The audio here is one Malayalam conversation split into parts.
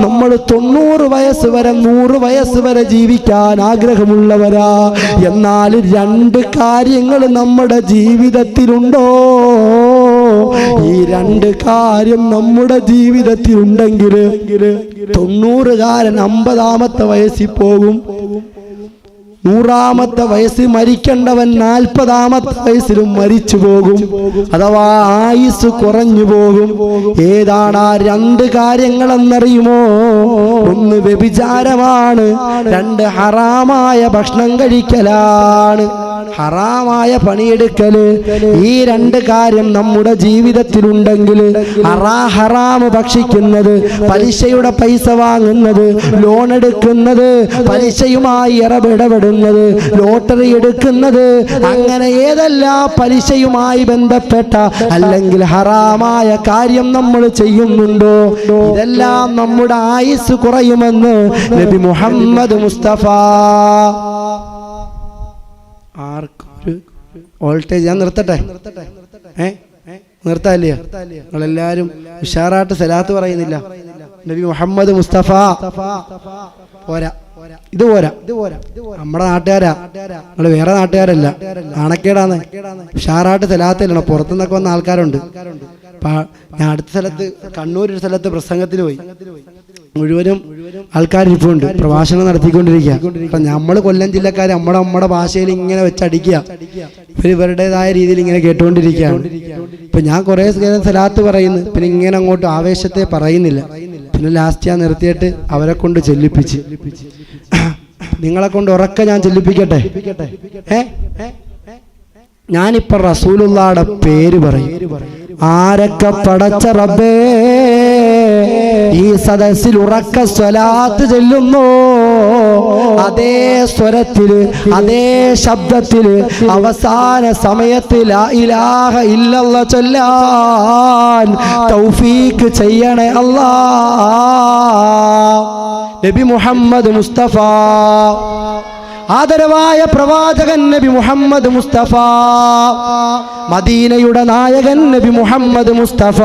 നമ്മൾ തൊണ്ണൂറ് വയസ്സ് വരെ നൂറ് വയസ്സ് വരെ ജീവിക്കാൻ ആഗ്രഹമുള്ളവരാ. എന്നാൽ രണ്ട് കാര്യങ്ങൾ നമ്മുടെ ജീവിതത്തിലുണ്ടോ? ഈ രണ്ട് കാര്യം നമ്മുടെ ജീവിതത്തിൽ ഉണ്ടെങ്കിൽ തൊണ്ണൂറുകാരൻ അമ്പതാമത്തെ വയസ്സിൽ പോകും. നൂറാമത്തെ വയസ്സിൽ മരിക്കേണ്ടവൻ നാൽപ്പതാമത്തെ വയസ്സിലും മരിച്ചു പോകും. അഥവാ ആയുസ് കുറഞ്ഞു പോകും. ഏതാണ് ആ രണ്ട് കാര്യങ്ങളെന്നറിയുമോ? ഒന്ന് വ്യഭിചാരമാണ് രണ്ട് ഹറാമായ ഭക്ഷണം കഴിക്കലാണ്. ഹറാമായ പണിയെടുക്കൽ ഈ രണ്ട് കാര്യം നമ്മുടെ ജീവിതത്തിലുണ്ടെങ്കിൽ ഹറാ ഹറാമ് ഭക്ഷിക്കുന്നത് പലിശയുടെ പൈസ വാങ്ങുന്നത് ലോൺ എടുക്കുന്നത് പലിശയുമായി ഇടപെടുന്നത് ലോട്ടറി എടുക്കുന്നത് അങ്ങനെ ഏതെല്ലാം പലിശയുമായി ബന്ധപ്പെട്ട അല്ലെങ്കിൽ ഹറാമായ കാര്യം നമ്മൾ ചെയ്യുന്നുണ്ടോ? ഇതെല്ലാം നമ്മുടെ ആയുസ് കുറയുമെന്ന് നബി മുഹമ്മദ് മുസ്തഫ വോൾട്ടേജ് ഞാൻ നിർത്തട്ടെ? ഏ? നിർത്താല്ലേ നിങ്ങളെല്ലാരും ഉഷാറായിട്ട് സലാത്ത് പറയുന്നില്ല. നബി മുഹമ്മദ് മുസ്തഫ. പോരാ. ഇത് പോരാ. നമ്മുടെ നാട്ടുകാരാ. നമ്മൾ വേറെ നാട്ടുകാരല്ല. നാണക്കേടാന്ന് ഉഷാറായിട്ട് സലാത്തില്ലണം പുറത്തുനിന്നൊക്കെ വന്ന ആൾക്കാരുണ്ട്. ഞാൻ അടുത്ത സ്ഥലത്ത് കണ്ണൂർ ഒരു സ്ഥലത്ത് പ്രസംഗത്തിന് പോയി. മുഴുവനും ആൾക്കാർ ഇരിപ്പുണ്ട് പ്രഭാഷണം നടത്തിക്കൊണ്ടിരിക്കുക. നമ്മൾ കൊല്ലം ജില്ലക്കാർ നമ്മുടെ നമ്മുടെ ഭാഷയിൽ ഇങ്ങനെ വെച്ചടിക്കുക. ഇവർ ഇവരുടേതായ രീതിയിൽ ഇങ്ങനെ കേട്ടുകൊണ്ടിരിക്കുകയാണ്. ഇപ്പൊ ഞാൻ കുറെ നേരം സലാത്ത് പറയുന്നു. പിന്നെ ഇങ്ങനെ അങ്ങോട്ട് ആവേശത്തെ പറയുന്നില്ല. പിന്നെ ലാസ്റ്റ് ഞാൻ നിർത്തിയിട്ട് അവരെ കൊണ്ട് ചെല്ലിപ്പിച്ച്. നിങ്ങളെ കൊണ്ട് ഉറക്ക ഞാൻ ചെല്ലിപ്പിക്കട്ടെ? ഏ? ഞാനിപ്പോ റസൂലുള്ളാടെ പേര് പറയും. ആരൊക്കെ പടച്ച റബ്ബേ? ഈ സദസ്സിൽ ഉറക്ക സ്വലാത്ത് ചെല്ലുന്നു. അതേ സ്വരത്തിൽ അതേ ശബ്ദത്തിൽ അവസാന സമയത്തിൽ ഇലാഹ ഇല്ലല്ല ചൊല്ലാൻ തൗഫീക്ക് ചെയ്യണേ അല്ലാ. നബി മുഹമ്മദ് മുസ്തഫ. ആദരവായ പ്രവാചകൻ നബി മുഹമ്മദ് മുസ്തഫ. മദീനയുടെ നായകൻ നബി മുഹമ്മദ് മുസ്തഫ.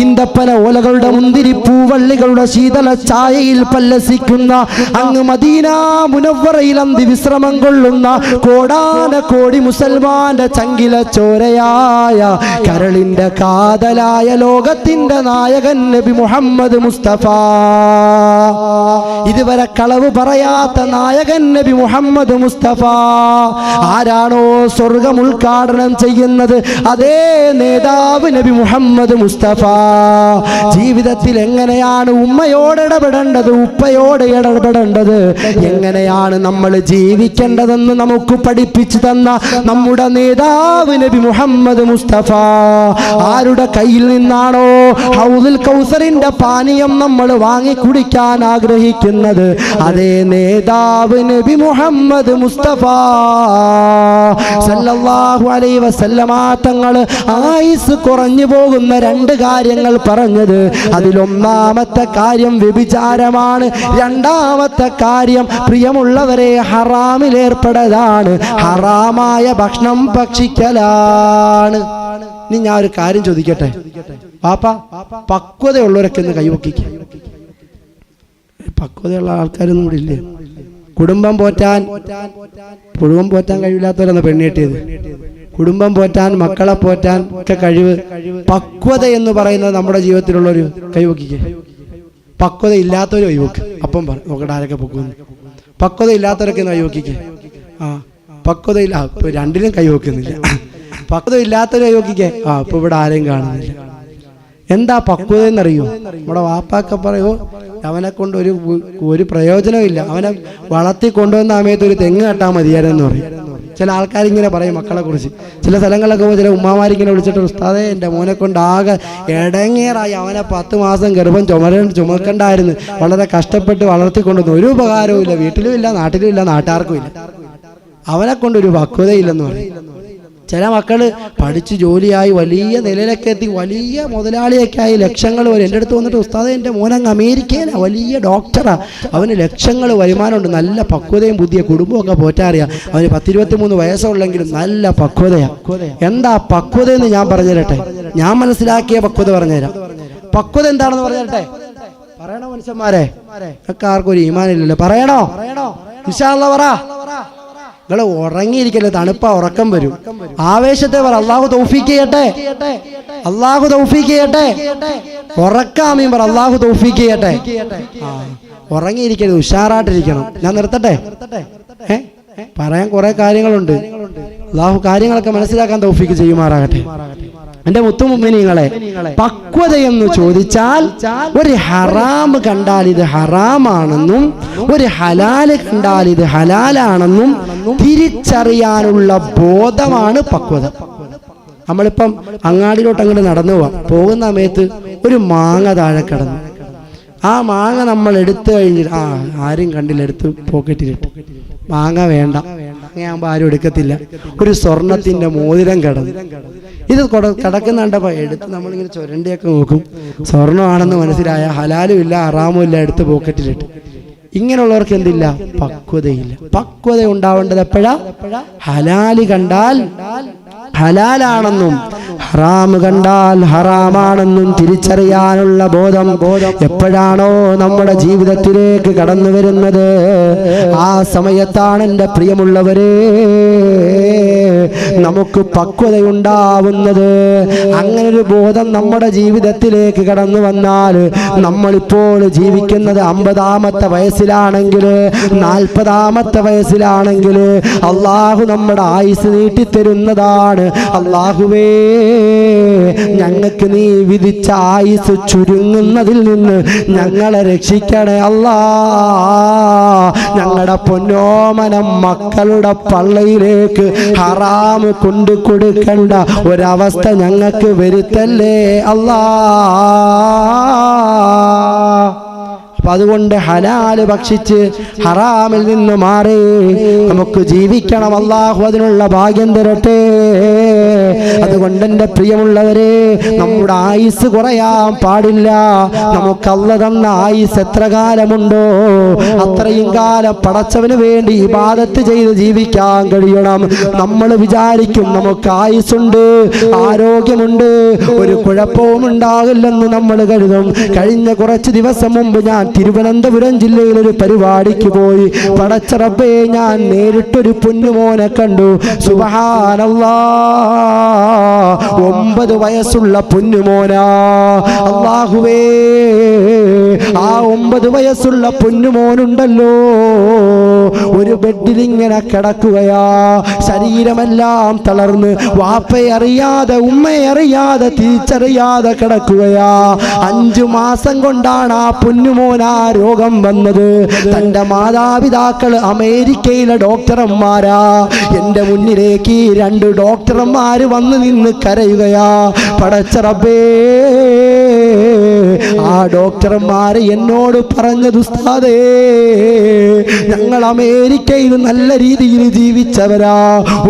ഈന്തപ്പന ഓലകളുടെ മുന്തിരി പൂവള്ളികളുടെ ശീതള ചായയിൽ പല്ലസിക്കുന്ന അങ്ങ് മദീന മുനവറയിൽ അന്തി വിശ്രമം കൊള്ളുന്ന കോടാന കോടി മുസൽമാന്റെ ചങ്കില ചോരയായ കരളിന്റെ കാതലായ ലോകത്തിന്റെ നായകൻ നബി മുഹമ്മദ് മുസ്തഫ. ഇതുവരെ കളവ് പറയാത്ത നായകൻ നബി മുഹമ്മദ് മുസ്തഫ. ആരാണോ സ്വർഗം ഉദ്ഘാടനം ചെയ്യുന്നത്? അതേ നേതാവ് നബി മുഹമ്മദ് മുസ്തഫ. ജീവിതത്തിൽ എങ്ങനെയാണ് ഉമ്മയോട് ഇടപെടേണ്ടത്? ഉപ്പയോട് ഇടപെടേണ്ടത്? എങ്ങനെയാണ് നമ്മൾ ജീവിക്കേണ്ടതെന്ന് നമുക്ക് പഠിപ്പിച്ചു തന്ന നമ്മുടെ നേതാവ് നബി മുഹമ്മദ് മുസ്തഫ. ആരുടെ കയ്യിൽ നിന്നാണോ ഹൗസിൽ കൗസറിന്റെ പാനീയം നമ്മൾ വാങ്ങി കുടിക്കാൻ ആഗ്രഹിക്കുന്നത്? അതേ നേതാവ് നബി മുഹമ്മദ് മുസ്തഫ സല്ലല്ലാഹു അലൈഹി വസല്ലമ തങ്ങൾ ആയുസ് കുറഞ്ഞു പോകുന്ന രണ്ട് കാര്യങ്ങൾ പറഞ്ഞത്. അതിലൊന്നാമത്തെ കാര്യം വ്യഭിചാരമാണ്. രണ്ടാമത്തെ കാര്യം പ്രിയമുള്ളവരെ ഹറാമിലേർപ്പെടലാണ് ഹറാമായ ഭക്ഷണം ഭക്ഷിക്കലാണ്. ഇനി ഞാൻ ഒരു കാര്യം ചോദിക്കട്ടെ? പാപ്പ പക്വതയുള്ളവരൊക്കെ ഒന്ന് കൈവക്കിക്ക പക്വതയുള്ള ആൾക്കാരൊന്നും കൂടി ഇല്ലേ? കുടുംബം പോറ്റാൻ കുടുംബം പോറ്റാൻ കഴിവില്ലാത്തവരാണ് പെണ്ണിട്ടിയത് കുടുംബം പോറ്റാൻ മക്കളെ പോറ്റാൻ ഒക്കെ കഴിവ് പക്വത എന്ന് പറയുന്നത് നമ്മുടെ ജീവിതത്തിലുള്ള ഒരു കൈവക്കിക്ക്. പക്വത ഇല്ലാത്തവരും കൈവക്ക്. അപ്പം നോക്കട്ടെ ആരൊക്കെ പൊക്കുന്നു പക്വത ഇല്ലാത്തവരൊക്കെ ഒന്ന് കൈവക്കിക്ക്? ആ പക്വത ഇല്ല ഇപ്പൊ രണ്ടിലും കൈവക്കുന്നില്ല. പക്വത ഇല്ലാത്തവരും കൈവക്കിക്ക്. ആ ഇപ്പൊ ഇവിടെ ആരെയും കാണുന്നില്ല. എന്താ പക്വത എന്നറിയോ നമ്മുടെ വാപ്പാക്ക പറയോ അവനെ കൊണ്ട് ഒരു ഒരു പ്രയോജനമില്ല അവനെ വളർത്തി കൊണ്ടുവന്ന സമയത്ത് ഒരു തെങ്ങ് കെട്ടാൻ മതിയായിരുന്നു പറയും. ചില ആൾക്കാർ ഇങ്ങനെ പറയും മക്കളെ കുറിച്ച്. ചില സ്ഥലങ്ങളിലൊക്കെ പോകുമ്പോൾ ചില ഉമ്മമാരിങ്ങനെ വിളിച്ചിട്ട് ഉസ്താദേ എന്റെ മോനെ കൊണ്ട് ആകെ ഇടങ്ങേറായി അവനെ പത്ത് മാസം ഗർഭം ചുമര ചുമക്കണ്ടായിരുന്നു. വളരെ കഷ്ടപ്പെട്ട് വളർത്തിക്കൊണ്ടുവന്നു. ഒരു ഉപകാരവും ഇല്ല. വീട്ടിലും ഇല്ല നാട്ടിലും ഇല്ല നാട്ടുകാർക്കും ഇല്ല. അവനെ കൊണ്ട് ഒരു പക്വതയില്ലെന്ന് പറയും. ചില മക്കൾ പഠിച്ച് ജോലിയായി വലിയ നിലയിലൊക്കെ എത്തി വലിയ മുതലാളിയൊക്കെ ആയി ലക്ഷങ്ങൾ വരും. എന്റെ അടുത്ത് വന്നിട്ട് ഉസ്താദ് എന്റെ മോനങ്ങ് അമേരിക്കയിലാണ് വലിയ ഡോക്ടറാണ് അവന് ലക്ഷങ്ങൾ വരുമാനമുണ്ട് നല്ല പക്വതയും പുതിയ കുടുംബമൊക്കെ പോറ്റാറിയ. അവന് പത്തിരുപത്തി മൂന്ന് വയസ്സുള്ളെങ്കിലും നല്ല പക്വതയാ. എന്താ പക്വത എന്ന് ഞാൻ പറഞ്ഞുതരട്ടെ? ഞാൻ മനസ്സിലാക്കിയ പക്വത പറഞ്ഞുതരാം. പക്വത എന്താണെന്ന് പറഞ്ഞു തരട്ടെ പറയണോ മനുഷ്യന്മാരെ? ഒക്കെ ആർക്കും ഒരു ഈമാനില്ലല്ലോ. പറയണോ? പറയണോ വിശാല പറ. നിങ്ങൾ ഉറങ്ങിയിരിക്കല്ലേ തണുപ്പ ഉറക്കം വരും. ആവേശത്തെ പറ അള്ളാഹു തൗഫീക്ക് ചെയ്യട്ടെ. അള്ളാഹു തൗഫീക്ക് ചെയ്യട്ടെ. ഉറക്കാമീൻ പറ അള്ളാഹു തൗഫീക്ക് ചെയ്യട്ടെ. ഉറങ്ങിയിരിക്കരുത് ഉഷാറായിട്ടിരിക്കണം. ഞാൻ നിർത്തട്ടെ? ഏ? പറയാൻ കുറെ കാര്യങ്ങളുണ്ട്. അള്ളാഹു കാര്യങ്ങളൊക്കെ മനസ്സിലാക്കാൻ തൗഫിക്ക് ചെയ്യുമാറാകട്ടെ. എന്റെ മുത്തുമുമ്മിനിങ്ങളെ പക്വതയെന്ന് ചോദിച്ചാൽ ഒരു ഹറാം കണ്ടാൽ ഇത് ഹറാമാണെന്നും ഒരു ഹലാൽ കണ്ടാൽ ഇത് ഹലാലാണെന്നും തിരിച്ചറിയാനുള്ള ബോധമാണ് പക്വത. നമ്മളിപ്പം അങ്ങാടിയിലോട്ട് അങ്ങോട്ട് നടന്നു പോവാം. പോകുന്ന സമയത്ത് ഒരു മാങ്ങ താഴെ കിടന്നു. ആ മാങ്ങ നമ്മൾ എടുത്തു കഴിഞ്ഞിട്ട് ആ ആരും കണ്ടില്ല എടുത്ത് പോക്കറ്റിലിട്ട്. മാങ്ങ വേണ്ട. മാങ്ങയാകുമ്പോൾ ആരും എടുക്കത്തില്ല. ഒരു സ്വർണത്തിന്റെ മോതിരം കിടന്നു. ഇത് കൊട- കിടക്കുന്ന കണ്ടപ്പോ എടുത്ത് നമ്മളിങ്ങനെ ചുരണ്ടിയൊക്കെ നോക്കും. സ്വർണമാണെന്ന് മനസ്സിലായ ഹലാലും ഇല്ല അറാമും ഇല്ല എടുത്ത് പോക്കറ്റിലിട്ട്. ഇങ്ങനെയുള്ളവർക്ക് എന്തില്ല? പക്വതയില്ല. പക്വത ഉണ്ടാവേണ്ടത് എപ്പോഴാ? ഹലാൽ കണ്ടാൽ ഹലാലാണെന്നും ഹറാം കണ്ടാൽ ഹറാമാണെന്നും തിരിച്ചറിയാനുള്ള ബോധം എപ്പോഴാണോ നമ്മുടെ ജീവിതത്തിലേക്ക് കടന്നു വരുന്നത്. ആ സമയത്താണ് എന്റെ പ്രിയമുള്ളവരെ നമുക്ക് പക്വതയുണ്ടാവുന്നത്. അങ്ങനെ ഒരു ബോധം നമ്മുടെ ജീവിതത്തിലേക്ക് കടന്നു വന്നാൽ നമ്മളിപ്പോൾ ജീവിക്കുന്നത് അമ്പതാമത്തെ വയസ്സിലാണെങ്കിൽ നാൽപ്പതാമത്തെ വയസ്സിലാണെങ്കിൽ അള്ളാഹു നമ്മുടെ ആയുസ് നീട്ടിത്തരുന്നതാണ്. അള്ളാഹുവേ ഞങ്ങൾക്ക് നീ വിധിച്ച ആയുസ് ചുരുങ്ങുന്നതിൽ നിന്ന് ഞങ്ങളെ രക്ഷിക്കണേ അല്ലാ. ഞങ്ങളുടെ പൊന്നോമന മക്കളുടെ പള്ളയിലേക്ക് ഹറാമ് കൊണ്ടു കൊടുക്കേണ്ട ഒരവസ്ഥ ഞങ്ങൾക്ക് വരുത്തല്ലേ അല്ലാ. അപ്പൊ അതുകൊണ്ട് ഹലാൽ ഭക്ഷിച്ച് ഹറാമിൽ നിന്ന് മാറി നമുക്ക് ജീവിക്കണം. അള്ളാഹു അതിനുള്ള ഭാഗ്യം തരട്ടെ. അതുകൊണ്ട് എന്റെ പ്രിയമുള്ളവരെ നമ്മുടെ ആയുസ് കുറയാൻ പാടില്ല. നമുക്ക് അല്ല തന്ന ആയുസ് എത്ര കാലമുണ്ടോ? അത്രയും കാലം പടച്ചവന് വേണ്ടി ഇബാദത്ത് ചെയ്ത് ജീവിക്കാൻ കഴിയണം. നമ്മൾ വിചാരിക്കും നമുക്ക് ആയുസ്സുണ്ട് ആരോഗ്യമുണ്ട് ഒരു കുഴപ്പവും ഉണ്ടാകില്ലെന്ന് നമ്മൾ കരുതും. കഴിഞ്ഞ കുറച്ച് ദിവസം മുമ്പ് ഞാൻ തിരുവനന്തപുരം ജില്ലയിലൊരു പരിപാടിക്ക് പോയി പടച്ചറബേ ഞാൻ നേരിട്ടൊരു പൊന്നുമോനെ കണ്ടു. സുബഹാനല്ലാ ഒമ്പത് വയസ്സുള്ള പൊന്നുമോനാ. അള്ളാഹുവേ ആ ഒമ്പത് വയസ്സുള്ള പൊന്നുമോനുണ്ടല്ലോ. ഒരു ബെഡിൽ ഇങ്ങനെ കിടക്കുകയാ. ശരീരമെല്ലാം തളർന്ന് വാപ്പയെ അറിയാതെ ഉമ്മയെ അറിയാതെ തിരിച്ചറിയാതെ കിടക്കുകയാ. അഞ്ചു മാസം കൊണ്ടാണ് ആ പൊന്നുമോൻ ആ രോഗം വന്നത്? തന്റെ മാതാപിതാക്കൾ അമേരിക്കയിലെ ഡോക്ടർമാരാ. എന്റെ മുന്നിലേക്ക് രണ്ട് ഡോക്ടർമാർ വന്ന് നിന്ന് കരയുകയാ. പടച്ചറബേ. ആ ഡോക്ടർമാർ എന്നോട് പറഞ്ഞത് ഉസ്താദേ ഞങ്ങൾ അമേരിക്കയിൽ നല്ല രീതിയിൽ ജീവിച്ചവരാ.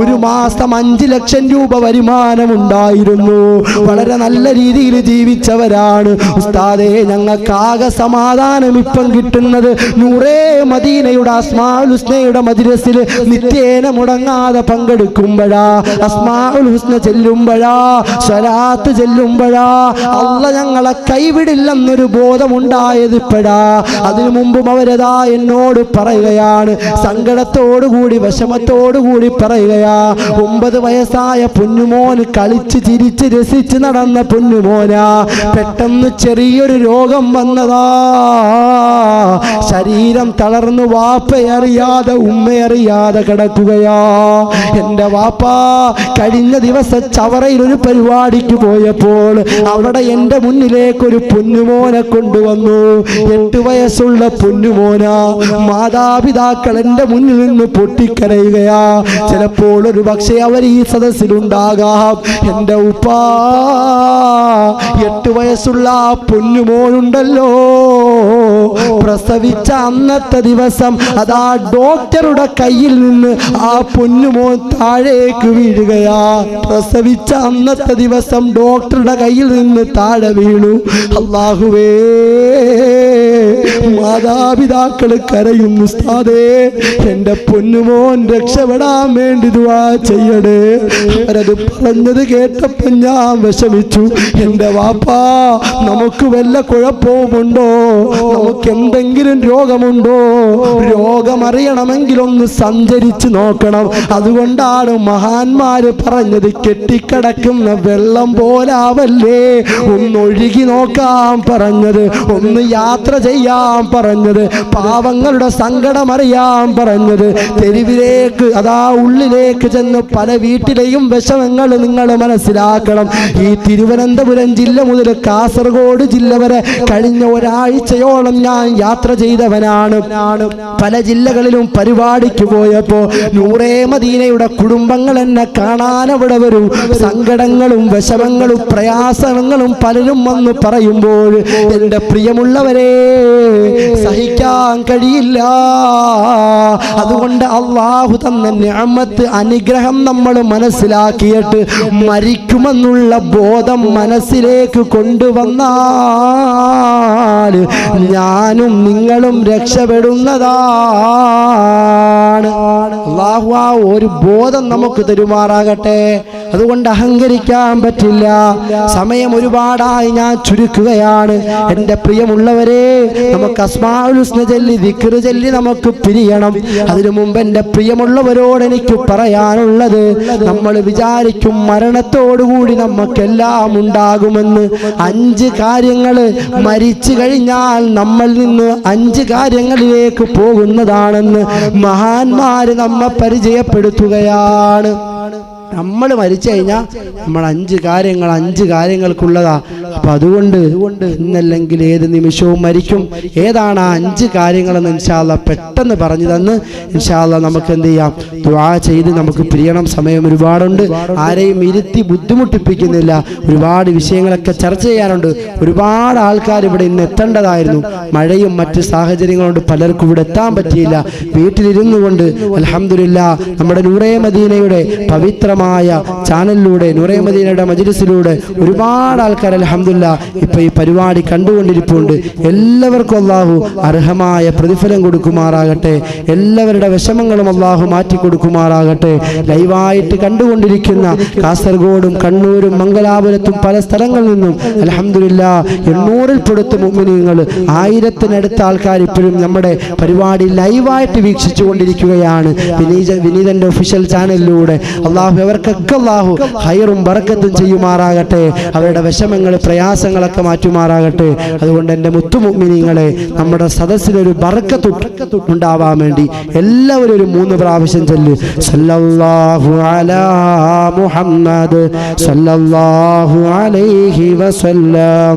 ഒരു മാസം അഞ്ച് ലക്ഷം രൂപ വരുമാനം ഉണ്ടായിരുന്നു. വളരെ നല്ല രീതിയിൽ ജീവിച്ചവരാണ്. ഉസ്താദേ ഞങ്ങൾക്കാകെ സമാധാനം ഇപ്പം കിട്ടുന്നത് നൂറേ മദീനയുടെ അസ്മാഉൽ ഹുസ്നയുടെ മദ്രസിൽ നിത്യേന മുടങ്ങാതെ പങ്കെടുക്കുമ്പോഴാ. അസ്മാഉൽ ഹുസ്ന ചെല്ലുമ്പോഴാ സ്വലാത്ത് ചെല്ലുമ്പോഴാ. അല്ല ഞങ്ങളെ കൈവിടില്ലെന്നൊരു ബോധമുണ്ടായത് ഇപ്പോഴാ അതിനു മുമ്പും അവരതാ എന്നോട് പറയുകയാണ്. സങ്കടത്തോടുകൂടി വിഷമത്തോടുകൂടി വിഷമത്തോടു പറയുകയാ. ഒമ്പത് വയസ്സായ പൊന്നുമോന് കളിച്ച് ചിരിച്ച് രസിച്ച് നടന്ന പൊന്നുമോനാ. പെട്ടെന്ന് ചെറിയൊരു രോഗം വന്നതാ. ശരീരം തളർന്നു വാപ്പയറിയാതെ ഉമ്മയറിയാതെ കിടക്കുകയാ. എന്റെ വാപ്പ കഴിഞ്ഞ ദിവസം ചവറയിൽ ഒരു പരിപാടിക്ക് പോയപ്പോൾ അവിടെ എന്റെ മുന്നിലേക്ക് ഒരു പൊന്നുമോനെ കൊണ്ടുവന്നു. എട്ട് വയസ്സുള്ള പൊന്നുമോന മാതാപിതാക്കൾ എന്റെ മുന്നിൽ നിന്ന് പൊട്ടിക്കരയുകയാ. ചിലപ്പോൾ ഒരു പക്ഷേ അവർ ഈ സദസ്സിലുണ്ടാകാം. എന്റെ ഉപ്പാ എട്ട് വയസ്സുള്ള ആ പൊന്നുമോനുണ്ടല്ലോ. പ്രസവിച്ച അന്നത്തെ ദിവസം അതാ ഡോക്ടറുടെ കയ്യിൽ നിന്ന് ആ പൊന്നുമോൻ താഴേക്ക് വീഴുകയാ. പ്രസവിച്ച അന്നത്തെ ദിവസം ഡോക്ടറുടെ കയ്യിൽ നിന്ന് താഴെ വീണു. അള്ളാഹുവേ മാതാപിതാക്കൾ കരയുന്നു ഉസ്താദേ എന്റെ പൊന്നുമോൻ രക്ഷപ്പെടാൻ വേണ്ടി ദുആ ചെയ്യണേ അവരത് പറഞ്ഞത് കേട്ടപ്പോ ഞാൻ വിഷമിച്ചു. എന്റെ വാപ്പാ നമുക്ക് വല്ല കുഴപ്പവുമുണ്ടോ? നമുക്ക് എന്തെങ്കിലും രോഗമുണ്ടോ? രോഗമറിയണമെങ്കിൽ ഒന്ന് സഞ്ചരിച്ച് നോക്കണം. അതുകൊണ്ടാണ് മഹാന്മാര് പറഞ്ഞത് കെട്ടിക്കിടക്കുന്ന വെള്ളം പോലാവല്ലേ? ഒന്ന് ഒഴുകി നോക്കാൻ പറഞ്ഞത് ഒന്ന് യാത്ര ചെയ്യാൻ പറഞ്ഞത് പാവങ്ങളുടെ സങ്കടം പറഞ്ഞത്. തെരുവിലേക്ക് അതാ ഉള്ളിലേക്ക് ചെന്ന് പല വീട്ടിലെയും വിഷമങ്ങൾ നിങ്ങൾ മനസ്സിലാക്കണം. ഈ തിരുവനന്തപുരം ജില്ല മുതൽ കാസർഗോഡ് ജില്ല വരെ കഴിഞ്ഞ ഒരാഴ്ചയോളം ഞാൻ യാത്ര ചെയ്തവനാണ്. പല ജില്ലകളിലും പരിപാടിക്ക് പോയപ്പോ നൂറേ മദീനയുടെ കുടുംബങ്ങൾ എന്നെ കാണാൻ അവിടെ വരും. സങ്കടങ്ങളും വിഷമങ്ങളും പ്രയാസങ്ങളും പലരും വന്ന് പറയുമ്പോൾ എന്റെ പ്രിയമുള്ളവരെ സഹിക്കാൻ കഴിയില്ല. അതുകൊണ്ട് അള്ളാഹു തന്ന ഞാമത്ത് അനുഗ്രഹം നമ്മൾ മനസ്സിലാക്കിയിട്ട് മരിക്കുമെന്നുള്ള ബോധം മനസ്സിലേക്ക് കൊണ്ടുവന്നാൽ ഞാനും നിങ്ങളും രക്ഷപ്പെടുന്നതാണ്. അള്ളാഹു ആ ഒരു ബോധം നമുക്ക് തരുമാറാകട്ടെ. അതുകൊണ്ട് അഹങ്കരിക്കാൻ പറ്റില്ല. സമയം ഒരുപാടായി ഞാൻ ചുരുക്കുകയാണ്. എന്റെ പ്രിയമുള്ളവരെ നമുക്ക് അസ്മാഉൽ ഹുസ്ന ചൊല്ലി ദിക്റ് ചൊല്ലി നമുക്ക് പിരിയണം. അതിനു മുമ്പ് എന്റെ പ്രിയമുള്ളവരോട് എനിക്ക് പറയാനുള്ളത് നമ്മൾ വിചാരിക്കും മരണത്തോടുകൂടി നമുക്കെല്ലാം ഉണ്ടാകുമെന്ന്. അഞ്ച് കാര്യങ്ങൾ മരിച്ചു കഴിഞ്ഞാൽ നമ്മൾ നിന്ന് അഞ്ച് കാര്യങ്ങളിലേക്ക് പോകുന്നതാണെന്ന് മഹാന്മാര് നമ്മെ പരിചയപ്പെടുത്തുകയാണ്. നമ്മൾ മരിച്ചു കഴിഞ്ഞാൽ നമ്മൾ അഞ്ച് കാര്യങ്ങൾ അഞ്ച് കാര്യങ്ങൾക്കുള്ളതാ. അപ്പൊ അതുകൊണ്ട് ഇന്നല്ലെങ്കിൽ ഏത് നിമിഷവും മരിക്കും. ഏതാണ് ആ അഞ്ച് കാര്യങ്ങളെന്ന് ഇൻഷാല്ല പെട്ടെന്ന് പറഞ്ഞു തന്ന് ഇൻഷാല്ല നമുക്ക് എന്ത് ചെയ്യാം? ദ്വാ ചെയ്ത് നമുക്ക് പിരിയണം. സമയം ഒരുപാടുണ്ട്. ആരെയും ഇരുത്തി ബുദ്ധിമുട്ടിപ്പിക്കുന്നില്ല. ഒരുപാട് വിഷയങ്ങളൊക്കെ ചർച്ച ചെയ്യാനുണ്ട്. ഒരുപാട് ആൾക്കാർ ഇവിടെ ഇന്ന് എത്തേണ്ടതായിരുന്നു. മഴയും മറ്റ് സാഹചര്യങ്ങളുണ്ട് പലർക്കും ഇവിടെ എത്താൻ പറ്റിയില്ല. വീട്ടിലിരുന്നു കൊണ്ട് അലഹമില്ല നമ്മുടെ നൂറേ മദീനയുടെ പവിത്രമായ ചാനലിലൂടെ നൂറേ മദീനയുടെ മജിലിസിലൂടെ ഒരുപാട് ആൾക്കാർ അലഹമില്ല ഇപ്പൊ ഈ പരിപാടി കണ്ടുകൊണ്ടിരിപ്പുണ്ട്. എല്ലാവർക്കും അള്ളാഹു അർഹമായ പ്രതിഫലം കൊടുക്കുമാറാകട്ടെ. എല്ലാവരുടെ വിഷമങ്ങളും അള്ളാഹു മാറ്റി കൊടുക്കുമാറാകട്ടെ. ലൈവായിട്ട് കണ്ടുകൊണ്ടിരിക്കുന്ന കാസർഗോഡും കണ്ണൂരും മംഗലാപുരത്തും പല സ്ഥലങ്ങളിൽ നിന്നും അലഹമില്ല എണ്ണൂറിൽ പെടുത്ത മുമ്പിനിങ്ങൾ ആയിരത്തിനടുത്ത ആൾക്കാർ ഇപ്പോഴും നമ്മുടെ പരിപാടി ലൈവായിട്ട് വീക്ഷിച്ചു കൊണ്ടിരിക്കുകയാണ് വിനീത വിനീതന്റെ ഒഫീഷ്യൽ ചാനലിലൂടെ അള്ളാഹു അവർക്കൊക്കെ അള്ളാഹു ഹൈറും ബറക്കത്തും ചെയ്യുമാറാകട്ടെ. അവരുടെ വിഷമങ്ങൾ പ്രയാസങ്ങളൊക്കെ മാറ്റുമാറാകട്ടെ. അതുകൊണ്ട് എന്റെ മുത്തുമുമ്മിനിങ്ങളെ നമ്മുടെ സദസ്സിനൊരു ബറക്കത്ത് ഉണ്ടാവാൻ വേണ്ടി എല്ലാവരും ഒരു മൂന്ന് പ്രാവശ്യം ചൊല്ല്. സല്ലല്ലാഹു അലാ മുഹമ്മദ് സല്ലല്ലാഹു അലൈഹി വസല്ലം.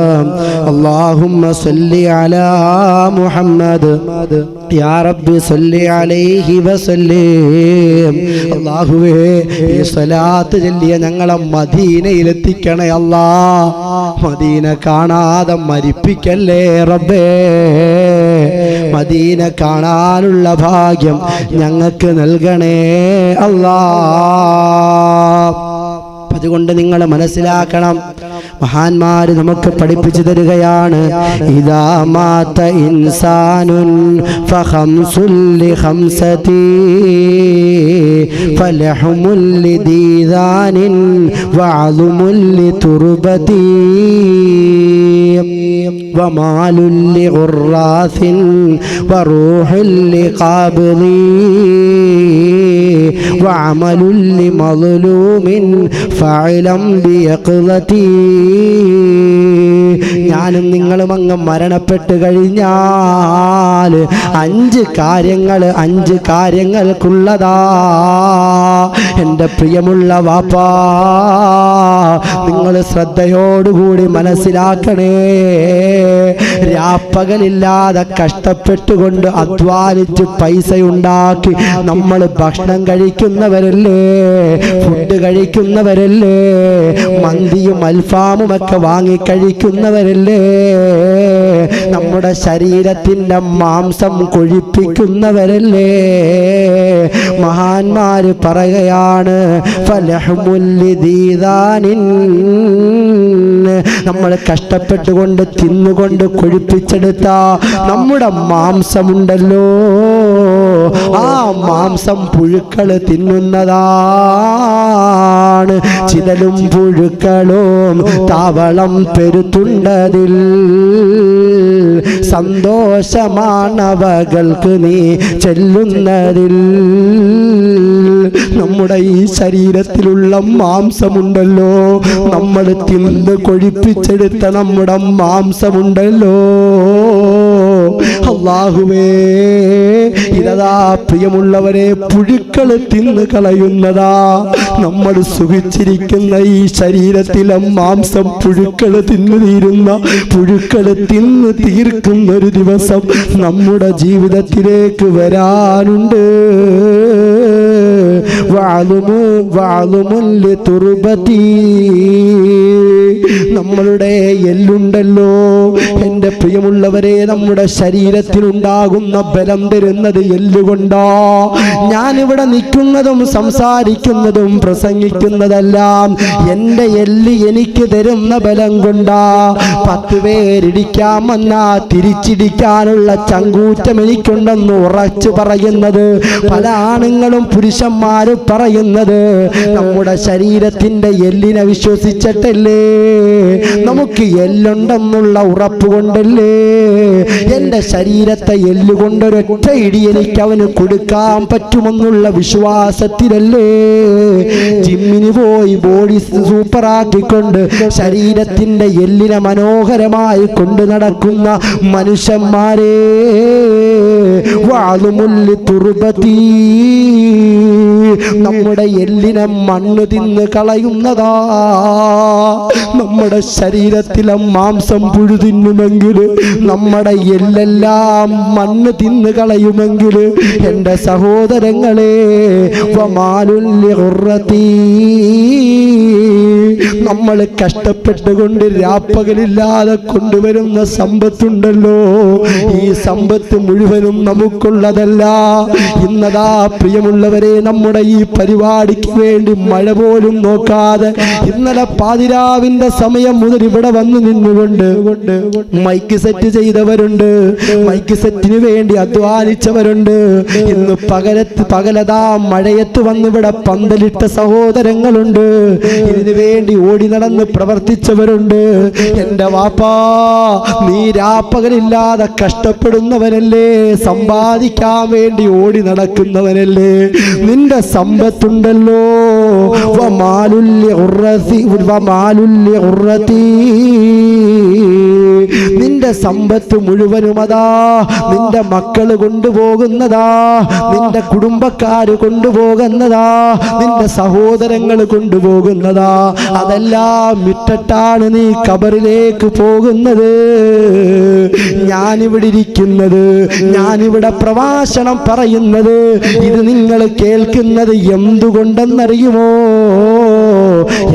اللهم صل على محمد يا رب صل عليه وسلم അള്ളാഹുവേ ഈ സ്വലാത്ത് ചൊല്ലിയ ഞങ്ങളെ മദീനയിലെത്തിക്കണേ അല്ലാ മദീന കാണാതെ മരിപ്പിക്കല്ലേ റബ്ബേ മദീന കാണാനുള്ള ഭാഗ്യം ഞങ്ങൾക്ക് നൽകണേ അല്ലാ അതുകൊണ്ട് നിങ്ങൾ മനസ്സിലാക്കണം മഹാന്മാര് നമുക്ക് പഠിപ്പിച്ചു തരികയാണ് ഇതാ മാത്ത ഇൻസാനുൻ ഫഖംസുല്ലി ഖംസതി ഫലഹുമുല്ലി ദീദാനിൻ വഅദുമുല്ലി തുർബതി ومال لغراث وروح لقابض وعمل لمظلوم فاعلا بيقظتي ഞാനും നിങ്ങളും അങ്ങ് മരണപ്പെട്ട് കഴിഞ്ഞാൽ അഞ്ച് കാര്യങ്ങൾ അഞ്ച് കാര്യങ്ങൾക്കുള്ളതാ. എന്റെ പ്രിയമുള്ള വാപ്പാ നിങ്ങൾ ശ്രദ്ധയോടുകൂടി മനസ്സിലാക്കണേ. രാപ്പകലില്ലാതെ കഷ്ടപ്പെട്ടുകൊണ്ട് അധ്വാനിച്ച് പൈസ ഉണ്ടാക്കി നമ്മൾ ഭക്ഷണം കഴിക്കുന്നവരല്ലേ ഫുഡ് കഴിക്കുന്നവരല്ലേ മന്തിയും അൽഫാമും ഒക്കെ വാങ്ങി കഴിക്കുന്നവരല്ലേ. നമ്മുടെ ശരീരത്തിന്റെ മാംസം കൊഴിപ്പിക്കുന്നവരല്ലേ? മഹാന്മാര് പറയുകയാണ് ഫലഹുമുല്ലിദീദാനിൻ നമ്മൾ കഷ്ടപ്പെട്ടുകൊണ്ട് തിന്നുകൊണ്ട് കൊഴിപ്പിച്ചെടുത്ത നമ്മുടെ മാംസമുണ്ടല്ലോ. ആ മാംസം പുഴുക്കൾ തിന്നുന്നതാണ് ചിതലും പുഴുക്കളും താവളം പെരുത്തുണ്ടതിൽ. സന്തോഷമാണവകൾക്ക് നീ ചെല്ലുന്നതിൽ. നമ്മുടെ ഈ ശരീരത്തിലുള്ള മാംസമുണ്ടല്ലോ. നമ്മൾ തിന്ന് കൊഴിപ്പിച്ചെടുത്ത നമ്മുടെ മാംസമുണ്ടല്ലോ. അള്ളാഹുവേ ഇതാ പ്രിയമുള്ളവരെ പുഴുക്കൾ തിന്ന് കളയുന്നതാ. നമ്മൾ സുഖിച്ചിരിക്കുന്ന ഈ ശരീരത്തിലെ മാംസം പുഴുക്കൾ തിന്നു തീരുന്ന പുഴുക്കൾ തിന്ന് തീർക്കുന്ന ഒരു ദിവസം നമ്മുടെ ജീവിതത്തിലേക്ക് വരാനുണ്ട്. വാളുമു വാളുമുല്ല് തുറുപതി നമ്മളുടെ എല്ലുണ്ടല്ലോ. എന്റെ പ്രിയമുള്ളവരെ നമ്മുടെ ശരീരത്തിലുണ്ടാകുന്ന ബലം തരുന്നത് എല്ലുകൊണ്ടോ. ഞാനിവിടെ നിൽക്കുന്നതും സംസാരിക്കുന്നതും പ്രസംഗിക്കുന്നതെല്ലാം. എന്റെ എല്ല് എനിക്ക് തരുന്ന ബലം കൊണ്ടാ. പത്ത് പേരിടിക്കാൻ വന്നാ തിരിച്ചിടിക്കാനുള്ള ചങ്കൂറ്റം എനിക്കുണ്ടെന്ന് ഉറച്ചു പറയുന്നത്. പല ആണുങ്ങളും പുരുഷന്മാരും പറയുന്നത്. നമ്മുടെ ശരീരത്തിന്റെ എല്ലിനെ വിശ്വസിച്ചിട്ടല്ലേ? നമുക്ക് എല്ലുണ്ടെന്നുള്ള ഉറപ്പ് കൊണ്ടല്ലേ? എന്റെ ശരീരത്തെ എല്ലുകൊണ്ടൊരൊറ്റ ഇടി എനിക്ക് അവന് കൊടുക്കാൻ പറ്റുമെന്നുള്ള വിശ്വാസത്തിലല്ലേ? ജിമ്മിന് പോയി ബോഡി സൂപ്പറാക്കിക്കൊണ്ട് ശരീരത്തിന്റെ എല്ലിനെ മനോഹരമായി കൊണ്ടു നടക്കുന്ന മനുഷ്യന്മാരെ വാളുമുല്ലി തുറുപതി. നമ്മുടെ എല്ലിനെ മണ്ണ് തിന്ന് കളയുന്നതാ നമ്മുടെ ശരീരത്തിലെ മാംസം പുഴു തിന്നുമെങ്കിൽ നമ്മുടെ എല്ലെല്ലാം മണ്ണ് തിന്ന് കളയുമെങ്കിൽ എന്റെ സഹോദരങ്ങളെ ഖുർറതീ. നമ്മൾ കഷ്ടപ്പെട്ടുകൊണ്ട് രാപ്പകലില്ലാതെ കൊണ്ടുവരുന്ന സമ്പത്തുണ്ടല്ലോ. ഈ സമ്പത്ത് മുഴുവനും നമുക്കുള്ളതല്ല. ഇന്നതാ പ്രിയമുള്ളവരെ നമ്മുടെ ഈ പരിപാടിക്ക് വേണ്ടി മഴ പോലും നോക്കാതെ ഇന്നലെ പാതിരാവിന്റെ സമയം മുതൽ ഇവിടെ വന്ന് നിന്നുകൊണ്ട് മൈക്ക് സെറ്റ് ചെയ്തവരുണ്ട്. മൈക്ക് സെറ്റിന് വേണ്ടി അധ്വാനിച്ചവരുണ്ട്. ഇന്ന് പകലത്ത് പകലതാ മഴയത്ത് വന്നിവിടെ പന്തലിട്ട സഹോദരങ്ങളുണ്ട്. ഇതിനു വേണ്ടി ഓടി നടന്ന് പ്രവർത്തിച്ചവരുണ്ട്. എന്റെ വാപ്പാ നീ രാപ്പകലില്ലാതെ കഷ്ടപ്പെടുന്നവനല്ലേ. സമ്പാദിക്കാൻ വേണ്ടി ഓടി നടക്കുന്നവനല്ലേ. നിന്റെ സമ്പത്തുണ്ടല്ലോ. മാലുല്യ ഉറത്തി മാലുല്യ ഉറത്തി നിന്റെ സമ്പത്ത് മുഴുവനും അതാ നിന്റെ മക്കൾ കൊണ്ടുപോകുന്നതാ. നിന്റെ കുടുംബക്കാര് കൊണ്ടുപോകുന്നതാ. നിന്റെ സഹോദരങ്ങൾ കൊണ്ടുപോകുന്നതാ. അതെല്ലാം വിട്ടിട്ടാണ് നീ കബറിലേക്ക് പോകുന്നത്. ഞാനിവിടെ ഇരിക്കുന്നത്. ഞാനിവിടെ പ്രഭാഷണം പറയുന്നത്. ഇത് നിങ്ങൾ കേൾക്കുന്നത് എന്തുകൊണ്ടെന്നറിയുമോ?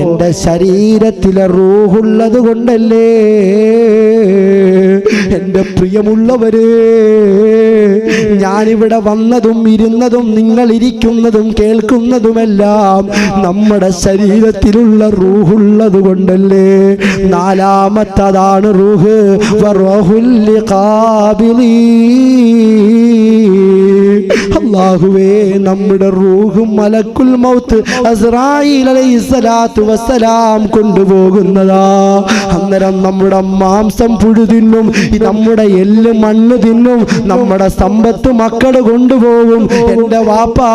എന്റെ ശരീരത്തിലെ റൂഹുള്ളത് കൊണ്ടല്ലേ? എന്റെ പ്രിയമുള്ളവരെ ഞാനിവിടെ വന്നതും ഇരുന്നതും നിങ്ങൾ ഇരിക്കുന്നതും കേൾക്കുന്നതുമെല്ലാം നമ്മുടെ ശരീരത്തിലുള്ള റൂഹുള്ളത് കൊണ്ടല്ലേ? നാലാമത്തതാണ് റൂഹ്. റോഹുല്യ കാബിലീ അള്ളാഹുവേ നമ്മുടെ റൂഹും മലക്കുൽ മൗത്ത് അസ്രായിൽ വസ്സലാം കൊണ്ടുപോകുന്നതാ. അന്നേരം നമ്മുടെ മാംസം പുഴു തിന്നും നമ്മുടെ എല്ല് മണ്ണ് തിന്നും നമ്മുടെ സമ്പത്ത് മക്കൾ കൊണ്ടുപോകും. എന്റെ വാപ്പാ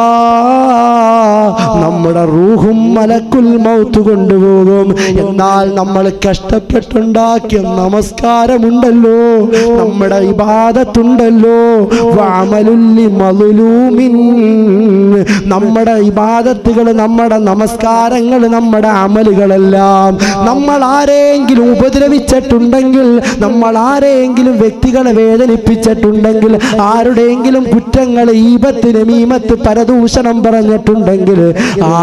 നമ്മുടെ റൂഹും മലക്കുൽ മൗത്ത് കൊണ്ടുപോകും. എന്നാൽ നമ്മൾ കഷ്ടപ്പെട്ടുണ്ടാക്കിയ നമസ്കാരമുണ്ടല്ലോ നമ്മുടെ ഇബാദത്തുണ്ടല്ലോ. വാമലുല്ലി മലുലൂമിൻ നമ്മുടെ ഇബാദത്തുകൾ നമ്മുടെ നമസ്കാരങ്ങൾ നമ്മുടെ അമലുകളെല്ലാം നമ്മൾ ആരെങ്കിലും ഉപദ്രവിച്ചിട്ടുണ്ടെങ്കിൽ നമ്മൾ ആരെങ്കിലും വ്യക്തികളെ വേദനിപ്പിച്ചിട്ടുണ്ടെങ്കിൽ ആരുടെയെങ്കിലും കുറ്റങ്ങൾ ഈപത്തിന് മീമത്ത് പരദൂഷണം പറഞ്ഞിട്ടുണ്ടെങ്കിൽ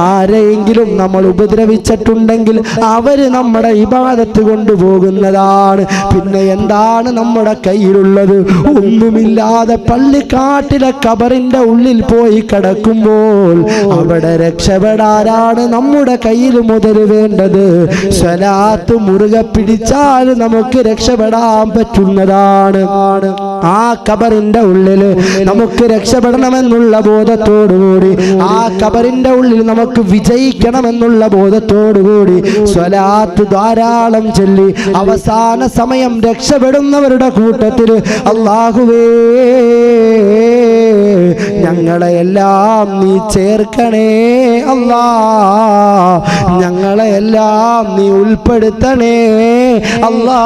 ആരെയെങ്കിലും നമ്മൾ ഉപദ്രവിച്ചിട്ടുണ്ടെങ്കിൽ അവർ നമ്മുടെ ഇബാദത്ത് കൊണ്ടുപോകുന്നതാണ്. പിന്നെ എന്താണ് നമ്മുടെ കയ്യിലുള്ളത്? ഒന്നുമില്ലാതെ പള്ളിക്കാട്ടിലെ കബറിന്റെ ഉള്ളിൽ പോയി കിടക്കുമ്പോൾ അവിടെ രക്ഷപ്പെടാനാണ് നമ്മുടെ കയ്യിൽ മുതൽ വേണ്ടത്. സ്വലാത്ത് മുറുകെ പിടിച്ചാൽ നമുക്ക് രക്ഷപ്പെടാൻ പറ്റുന്നതാണ്. ആ കബറിന്റെ ഉള്ളിൽ നമുക്ക് രക്ഷപ്പെടണമെന്നുള്ള ബോധത്തോടുകൂടി ആ കബറിന്റെ ഉള്ളിൽ നമുക്ക് വിജയിക്കണമെന്നുള്ള ബോധത്തോടുകൂടി സ്വലാത്ത് ധാരാളം ചൊല്ലി അവസാന സമയം രക്ഷപ്പെടുന്നവരുടെ കൂട്ടത്തിൽ അള്ളാഹുവേ ഞങ്ങളെ എല്ലാം നീ ചേർക്കണേ അല്ലാ ഞങ്ങളെ എല്ലാം നീ ഉൾപ്പെടുത്തണേ അല്ലാ.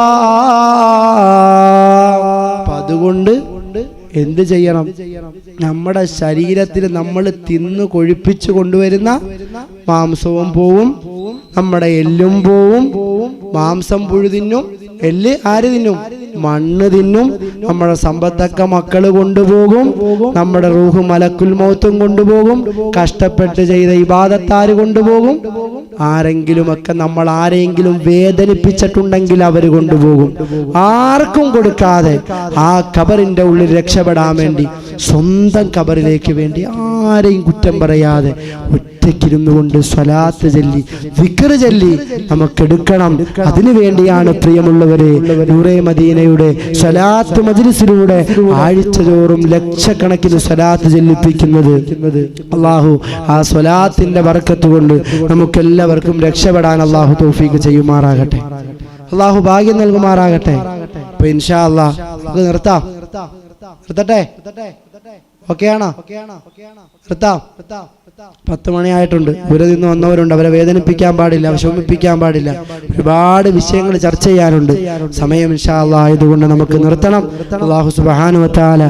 അതുകൊണ്ട് എന്ത് ചെയ്യണം? നമ്മുടെ ശരീരത്തിൽ നമ്മൾ തിന്ന് കൊഴുപ്പിച്ചു കൊണ്ടുവരുന്ന മാംസവും പോവും നമ്മുടെ എല്ലും പോവും മാംസം പുഴു തിന്നും എല്ല് ആര് തിന്നും? മണ്ണ് തിന്നും നമ്മുടെ സമ്പത്തൊക്കെ മക്കൾ കൊണ്ടുപോകും നമ്മുടെ റൂഹ് മലക്കുൽ മൗത്തും കൊണ്ടുപോകും കഷ്ടപ്പെട്ട് ചെയ്ത ഇബാദത്താര് കൊണ്ടുപോകും. ആരെങ്കിലും ഒക്കെ നമ്മൾ ആരെങ്കിലും വേദനിപ്പിച്ചിട്ടുണ്ടെങ്കിൽ അവർ കൊണ്ടുപോകും. ആർക്കും കൊടുക്കാതെ ആ കബറിന്റെ ഉള്ളിൽ രക്ഷപ്പെടാൻ വേണ്ടി സ്വന്തം കബറിലേക്ക് വേണ്ടി ആരെയും കുറ്റം പറയാതെ ഒറ്റയ്ക്കിരുന്നു കൊണ്ട് സ്വലാത്ത് ചൊല്ലി വിക്കറ് ചൊല്ലി നമുക്കെടുക്കണം. അതിനു വേണ്ടിയാണ് പ്രിയമുള്ളവരെ നൂറേ മദീനയുടെ സ്വലാത്ത് മജിലിസിലൂടെ ആഴ്ച തോറും ലക്ഷക്കണക്കിന് സ്വലാത്ത് ചൊല്ലിപ്പിക്കുന്നത്. അള്ളാഹു ആ സ്വലാത്തിന്റെ വർക്കത്ത് കൊണ്ട് നമുക്കെല്ലാവർക്കും രക്ഷപ്പെടാൻ അള്ളാഹു തോഫീക്ക് ചെയ്യുമാറാകട്ടെ. അള്ളാഹു ഭാഗ്യം നൽകുമാറാകട്ടെ. അപ്പൊ ഇൻഷാ അള്ളാഹ് നിർത്താം. നിർത്തട്ടെ? ഓക്കെയാണോ പത്ത് മണിയായിട്ടുണ്ട്. ഗുരു നിന്ന് വന്നവരുണ്ട്. അവരെ വേദനിപ്പിക്കാൻ പാടില്ല. വിഷമിപ്പിക്കാൻ പാടില്ല. ഒരുപാട് വിഷയങ്ങൾ ചർച്ച ചെയ്യാനുണ്ട്. സമയം ഇൻഷാല്ല ആയതുകൊണ്ട് നമുക്ക് നിർത്തണം. അള്ളാഹു സുബാനുവത്താല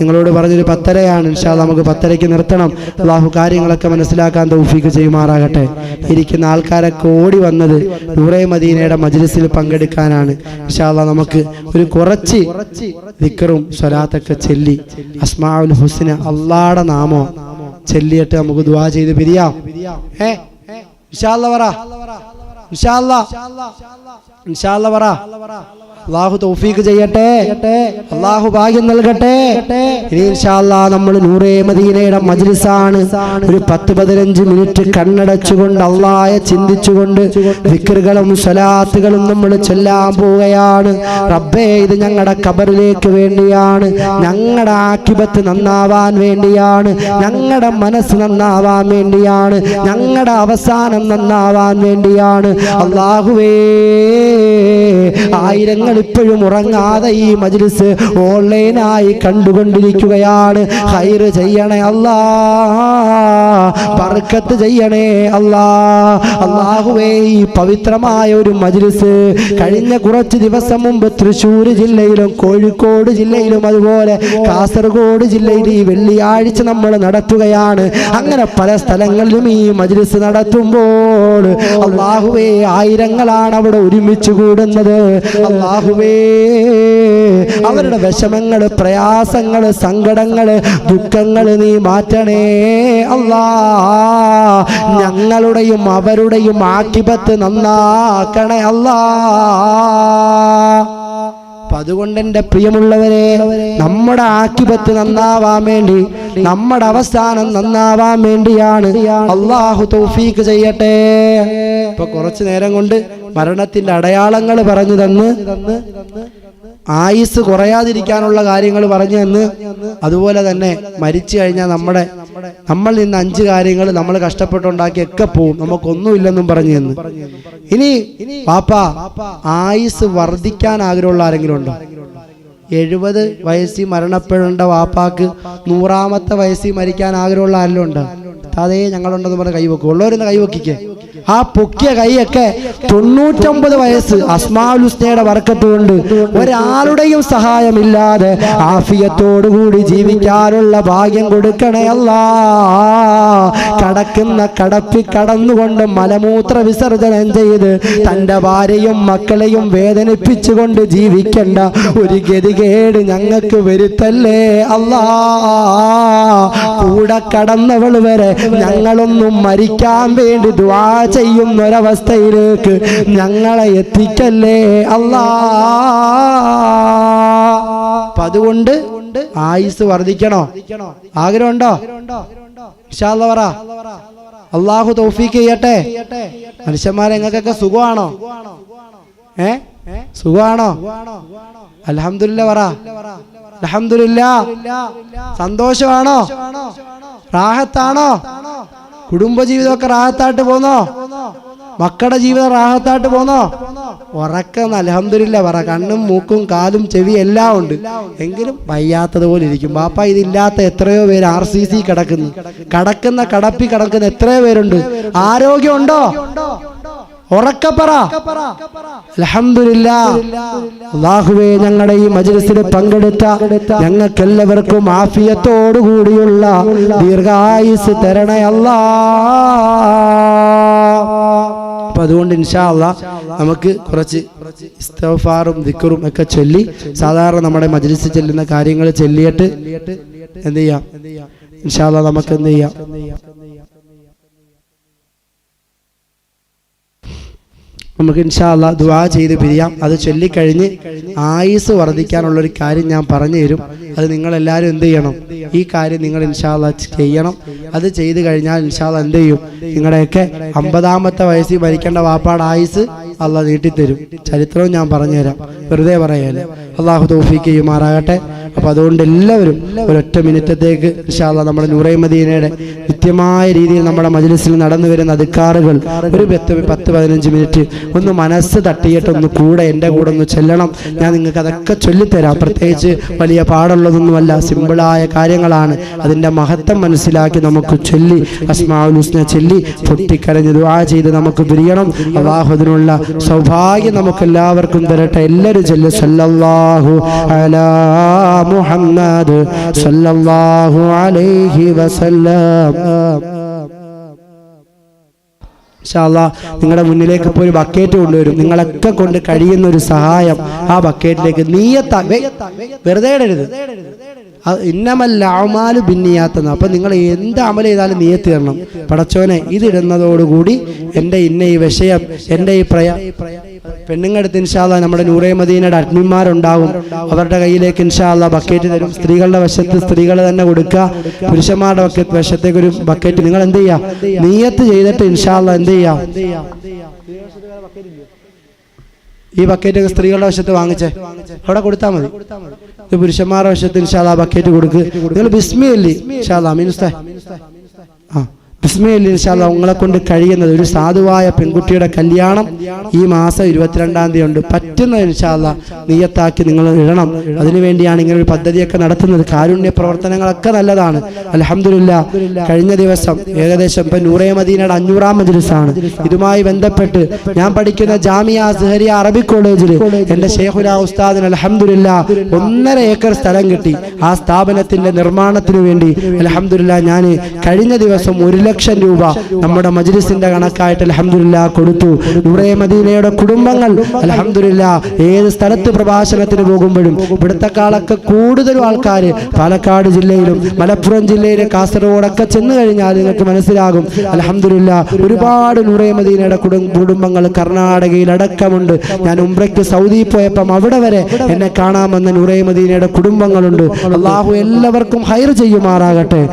നിങ്ങളോട് പറഞ്ഞൊരു പത്തരയാണ്. ഇൻഷാല്ല നമുക്ക് പത്തരയ്ക്ക് നിർത്തണം. അള്ളാഹു കാര്യങ്ങളൊക്കെ മനസ്സിലാക്കാൻ തൗഫീക്ക് ചെയ്യുമാറാകട്ടെ. ഇരിക്കുന്ന ആൾക്കാരൊക്കെ ഓടി വന്നത് നൂറേ മദീനയുടെ മജ്ലിസിൽ പങ്കെടുക്കാനാണ്. ഇൻഷാല്ല നമുക്ക് ഒരു കുറച്ച് ദിക്കറും സ്വലാത്തൊക്കെ ചെല്ലി അസ്മാഉൽ ഹുസ്ന അള്ളാടെ നാമോ? ചെല്ലിയിട്ട് നമുക്ക് ദുവാ ചെയ്ത് പിരിയാം. ഏ? വിശാല പറ. വിശാല വിശാല പറ. അള്ളാഹു തൗഫീഖ് ചെയ്യട്ടെ. അള്ളാഹു ഭാഗ്യം നൽകട്ടെ. നമ്മൾ നൂറേ മദീനയുടെ മജ്ലിസാണ്. ഒരു പത്ത് പതിനഞ്ച് മിനിറ്റ് കണ്ണടച്ചുകൊണ്ട് അള്ളാഹെ ചിന്തിച്ചുകൊണ്ട് വിക്രുകളും സ്വലാത്തുകളും നമ്മൾ ചെല്ലാൻ പോവുകയാണ്. റബ്ബേ ഇത് ഞങ്ങളുടെ കബറിലേക്ക് വേണ്ടിയാണ്. ഞങ്ങളുടെ ആക്കിപത്ത് നന്നാവാൻ വേണ്ടിയാണ്. ഞങ്ങളുടെ മനസ്സ് നന്നാവാൻ വേണ്ടിയാണ്. ഞങ്ങളുടെ അവസാനം നന്നാവാൻ വേണ്ടിയാണ്. അള്ളാഹുവേ ആയിരങ്ങൾ ഇപ്പോഴും ഉറങ്ങാതെ ഈ മജ്ലിസ് ഓൺലൈനായി കണ്ടുകൊണ്ടിരിക്കുകയാണ്. ഹൈറ് ചെയ്യണേ അല്ലാ. ബർക്കത്ത് ചെയ്യണേ അല്ലാ. അള്ളാഹുവേ ഈ പവിത്രമായ ഒരു മജ്ലിസ് കഴിഞ്ഞ കുറച്ച് ദിവസം മുമ്പ് തൃശ്ശൂർ ജില്ലയിലും കോഴിക്കോട് ജില്ലയിലും അതുപോലെ കാസർഗോഡ് ജില്ലയിൽ ഈ വെള്ളിയാഴ്ച നമ്മൾ നടത്തുകയാണ്. അങ്ങനെ പല സ്ഥലങ്ങളിലും ഈ മജ്ലിസ് നടത്തുമ്പോൾ അള്ളാഹുവേ ആയിരങ്ങളാണ് അവിടെ ഒരുമിച്ച് കൂടുന്നത്. അള്ളാഹുവേ. അവരുടെ വിഷമങ്ങൾ പ്രയാസങ്ങൾ സങ്കടങ്ങൾ ദുഃഖങ്ങൾ നീ മാറ്റണേ. അല്ലാ ഞങ്ങളുടെയും അവരുടെയും ആക്കിപത്ത് നന്നാക്കണേ അല്ലാ അതുകൊണ്ട് എന്റെ പ്രിയമുള്ളവരെ നമ്മുടെ ആക്കിപത്ത് നന്നാവാൻ വേണ്ടി നമ്മുടെ അവസ്ഥാനം നന്നാവാൻ വേണ്ടിയാണ് അള്ളാഹു തൗഫീക്ക് ചെയ്യട്ടെ. ഇപ്പൊ കുറച്ചു നേരം കൊണ്ട് മരണത്തിന്റെ അടയാളങ്ങൾ പറഞ്ഞു തന്ന് ആയുസ് കുറയാതിരിക്കാനുള്ള കാര്യങ്ങൾ പറഞ്ഞു തന്ന്. അതുപോലെ തന്നെ മരിച്ചു കഴിഞ്ഞാൽ നമ്മുടെ നമ്മൾ നിന്ന് അഞ്ച് കാര്യങ്ങൾ നമ്മൾ കഷ്ടപ്പെട്ടുണ്ടാക്കിയൊക്കെ പോവും. നമുക്കൊന്നുമില്ലെന്നും പറഞ്ഞു തന്നു. ഇനി പാപ്പ ആയുസ് വർദ്ധിക്കാൻ ആഗ്രഹമുള്ള ആരെങ്കിലും ഉണ്ടോ? എഴുപത് വയസ്സിൽ മരണപ്പെടേണ്ട വാപ്പാക്ക് നൂറാമത്തെ വയസ്സിൽ മരിക്കാൻ ആഗ്രഹമുള്ള ആരെങ്കിലും ഉണ്ടോ? അതേ ഞങ്ങളുണ്ടെന്ന് പറഞ്ഞ് കൈവെക്കും. ഉള്ളവരൊന്ന് കൈവക്കിക്കേ. ആ പൊക്കിയ കൈയൊക്കെ തൊണ്ണൂറ്റൊമ്പത് വയസ്സ് അസ്മാലുസ്നയുടെ വർക്കത്ത് കൊണ്ട് ഒരാളുടെയും സഹായമില്ലാതെ ആഫിയത്തോടുകൂടി ജീവിക്കാനുള്ള ഭാഗ്യം കൊടുക്കണേ അല്ല. കടക്കുന്ന കടപ്പി കടന്നുകൊണ്ട് മലമൂത്ര വിസർജനം ചെയ്ത് തന്റെ ഭാര്യയും മക്കളെയും വേദനിപ്പിച്ചുകൊണ്ട് ജീവിക്കേണ്ട ഒരു ഗതികേട് ഞങ്ങൾക്ക് വരുത്തല്ലേ അല്ലാ. കൂടെ കടന്നവൾ വരെ ഞങ്ങളൊന്നും മരിക്കാൻ വേണ്ടി ദ്വാ ചെയ്യുന്ന ഒരവസ്ഥയിലേക്ക് ഞങ്ങളെ എത്തിക്കല്ലേ അല്ലാ. അപ്പൊ അതുകൊണ്ട് ആയുസ് വർദ്ധിക്കണോ? ആഗ്രഹമുണ്ടോ? പറ. അള്ളാഹു തൗഫീക്ക് ചെയ്യട്ടെ. മനുഷ്യന്മാരെ നിങ്ങൾക്കൊക്കെ സുഖമാണോ? ഏ? സുഖമാണോ? അലഹമില്ല പറ. അലഹമില്ല സന്തോഷമാണോ? റാഹത്താണോ? കുടുംബജീവിതമൊക്കെ റാഹത്തായിട്ട് പോന്നോ മക്കളുടെ ജീവിതം റാഹത്തായിട്ട് പോന്നോ? ഉറക്കം അലഹമില്ല പറ. കണ്ണും മൂക്കും കാലും ചെവി എല്ലാം ഉണ്ട്. എങ്കിലും വയ്യാത്തതുപോലെ ഇരിക്കും. ബാപ്പ ഇതില്ലാത്ത എത്രയോ പേര് ആർ സി സി കിടക്കുന്നു. കടക്കുന്ന കടപ്പി കിടക്കുന്ന എത്രയോ പേരുണ്ട്. ഉറക്കപ്പറ അൽഹംദുലില്ലാ. അള്ളാഹുവേ ഞങ്ങളുടെ ഈ മജ്ലിസിൽ പങ്കെടുത്ത ഞങ്ങൾക്കെല്ലാവർക്കും ആഫിയത്തോടുകൂടിയുള്ള ദീർഘായുസ് തരണേ അല്ലാ അപ്പൊ അതുകൊണ്ട് ഇൻഷാ അല്ല നമുക്ക് കുറച്ച് ഇസ്തഫാറും ദിക്കറും ഒക്കെ ചൊല്ലി സാധാരണ നമ്മുടെ മജ്ലിസിൽ ചെല്ലുന്ന കാര്യങ്ങൾ ചൊല്ലിയിട്ട് എന്ത് ചെയ്യാം? ഇൻഷാ അല്ല നമുക്ക് എന്ത് ചെയ്യാം? നമുക്ക് ഇൻഷാല്ല ദുവാ ചെയ്ത് പിരിയാം. അത് ചൊല്ലിക്കഴിഞ്ഞ് ആയുസ് വർദ്ധിക്കാനുള്ളൊരു കാര്യം ഞാൻ പറഞ്ഞു തരും. അത് നിങ്ങളെല്ലാവരും എന്ത് ചെയ്യണം? ഈ കാര്യം നിങ്ങൾ ഇൻഷാല്ല ചെയ്യണം. അത് ചെയ്ത് കഴിഞ്ഞാൽ ഇൻഷാല്ല എന്ത് ചെയ്യും? നിങ്ങളുടെയൊക്കെ അമ്പതാമത്തെ വയസ്സിൽ മരിക്കേണ്ട വാപ്പാട് ആയുസ് അല്ല നീട്ടിത്തരും. ചരിത്രവും ഞാൻ പറഞ്ഞുതരാം. വെറുതെ പറയല്ലേ? അള്ളാഹു തോഫിക്ക് ചെയ്യുമാറാകട്ടെ. അപ്പൊ അതുകൊണ്ട് എല്ലാവരും ഒരൊറ്റ മിനിറ്റത്തേക്ക് ഇൻഷാല്ല നമ്മുടെ നൂറൈമദീനയുടെ കൃത്യമായ രീതിയിൽ നമ്മുടെ മജ്ലിസിൽ നടന്നു വരുന്ന അധികാറുകൾ ഒരു പത്ത് പത്ത് പതിനഞ്ച് മിനിറ്റ് ഒന്ന് മനസ്സ് തട്ടിയിട്ട് ഒന്ന് കൂടെ എന്റെ കൂടെ ഒന്ന് ചെല്ലണം. ഞാൻ നിങ്ങൾക്ക് അതൊക്കെ ചൊല്ലിത്തരാം. പ്രത്യേകിച്ച് വലിയ പാടുള്ളതൊന്നുമല്ല സിമ്പിളായ കാര്യങ്ങളാണ്. അതിന്റെ മഹത്വം മനസ്സിലാക്കി നമുക്ക് ചൊല്ലി അസ്മാഉൽ ഹുസ്ന ചൊല്ലി പൊട്ടിക്കരഞ്ഞ് ദുആ ചെയ്ത് നമുക്ക് പിരിയണം അള്ളാഹുദിനുള്ള സൗഭാഗ്യം നമുക്ക് എല്ലാവർക്കും തരട്ടെ. എല്ലാവരും ചെല്ലു സല്ലല്ലാഹു അലാ മുഹമ്മദ് സല്ലല്ലാഹു അലൈഹി വസല്ലം. ഇൻഷാല്ലാ നിങ്ങളുടെ മുന്നിലേക്ക് ഇപ്പോൾ ഒരു ബക്കറ്റ് കൊണ്ടുവരും. നിങ്ങളൊക്കെ കൊണ്ട് കഴിയുന്ന ഒരു സഹായം ആ ബക്കറ്റിലേക്ക് നീയത്ത. വെറുതെ ഇടരുത്. ഇന്നമല്ല അമാൽ ഭിന്നിയാത്തെന്ന് അപ്പം നിങ്ങൾ എന്ത് അമൽ ചെയ്താലും നീയത്ത് തരണം. പടച്ചോനെ ഇതിടുന്നതോടുകൂടി എന്റെ ഇന്ന ഈ വിഷയം എന്റെ ഈ പ്രയ പെണ്ണുങ്ങടുത്ത് ഇൻഷാല്ല നമ്മുടെ നൂറേ മദീനയുടെ അഡ്മിന്മാരുണ്ടാവും അവരുടെ കയ്യിലേക്ക് ഇൻഷാല്ല ബക്കറ്റ് തരും. സ്ത്രീകളുടെ വശത്ത് സ്ത്രീകൾ തന്നെ കൊടുക്കുക. പുരുഷന്മാരുടെ വക്കത്ത് വശത്തേക്ക് ഒരു ബക്കറ്റ്. നിങ്ങൾ എന്ത് ചെയ്യുക? നീയത്ത് ചെയ്തിട്ട് ഇൻഷാല്ല എന്ത് ചെയ്യുക? ഈ ബക്കറ്റ് സ്ത്രീകളുടെ വശത്ത് വാങ്ങിച്ചേ. അവിടെ കൊടുത്താൽ മതി. പുരുഷന്മാരുടെ വശത്ത് ഇൻഷാല്ല ബക്കറ്റ് കൊടുക്കുക നിങ്ങൾ ബിസ്മിയല്ലേ ഇൻഷാല്ല മീൻസ് ആ. ബിസ്മിയല്ലേ ഇൻഷാല്ല ഉങ്ങളെ കൊണ്ട് കഴിയുന്നത് ഒരു സാധുവായ പെൺകുട്ടിയുടെ കല്യാണം ഈ മാസം ഇരുപത്തിരണ്ടാം തീയതി ഉണ്ട്. പറ്റുന്ന ഇൻഷാല്ല നീയത്താക്കി നിങ്ങൾ ഇടണം. അതിനുവേണ്ടിയാണ് ഇങ്ങനെ ഒരു പദ്ധതിയൊക്കെ നടത്തുന്നത്. കാരുണ്യ പ്രവർത്തനങ്ങളൊക്കെ നല്ലതാണ്. അലഹമില്ല കഴിഞ്ഞ ദിവസം ഏകദേശം ഇപ്പൊ നൂറേ മദീനയുടെ അഞ്ഞൂറാം മജ്ലിസാണ്. ഇതുമായി ബന്ധപ്പെട്ട് ഞാൻ പഠിക്കുന്ന ജാമിയ സെഹരിയ അറബി കോളേജിൽ എന്റെ ഷേഖുല ഉസ്താദിന് അലഹമില്ല ഒന്നര ഏക്കർ സ്ഥലം കിട്ടി. ആ സ്ഥാപനത്തിന്റെ നിർമ്മാണത്തിന് വേണ്ടി അലഹമില്ല ഞാൻ കഴിഞ്ഞ ദിവസം ഒരു ലക്ഷം രൂപ നമ്മുടെ മജ്ലിസിന്റെ കണക്കായിട്ട് അലഹമില്ല കൊടുത്തു. നൂറേ മദീനയുടെ കുടുംബങ്ങൾ അലഹമില്ല ഏത് സ്ഥലത്ത് പ്രഭാഷണത്തിന് പോകുമ്പോഴും ഇവിടുത്തെക്കാളൊക്കെ കൂടുതലും ആൾക്കാർ പാലക്കാട് ജില്ലയിലും മലപ്പുറം ജില്ലയിലും കാസർഗോഡൊക്കെ ചെന്ന് കഴിഞ്ഞാൽ നിങ്ങൾക്ക് മനസ്സിലാകും. അലഹമില്ല ഒരുപാട് നൂറേ മദീനയുടെ കുടും- കുടുംബങ്ങൾ കർണാടകയിൽ അടക്കമുണ്ട്. ഞാൻ ഉംറയ്ക്ക് സൗദി പോയപ്പം അവിടെ വരെ എന്നെ കാണാമെന്ന നൂറേ മദീനയുടെ കുടുംബങ്ങളുണ്ട്. അള്ളാഹു എല്ലാവർക്കും ഹൈർ ചെയ്യുമാറാകട്ടെ.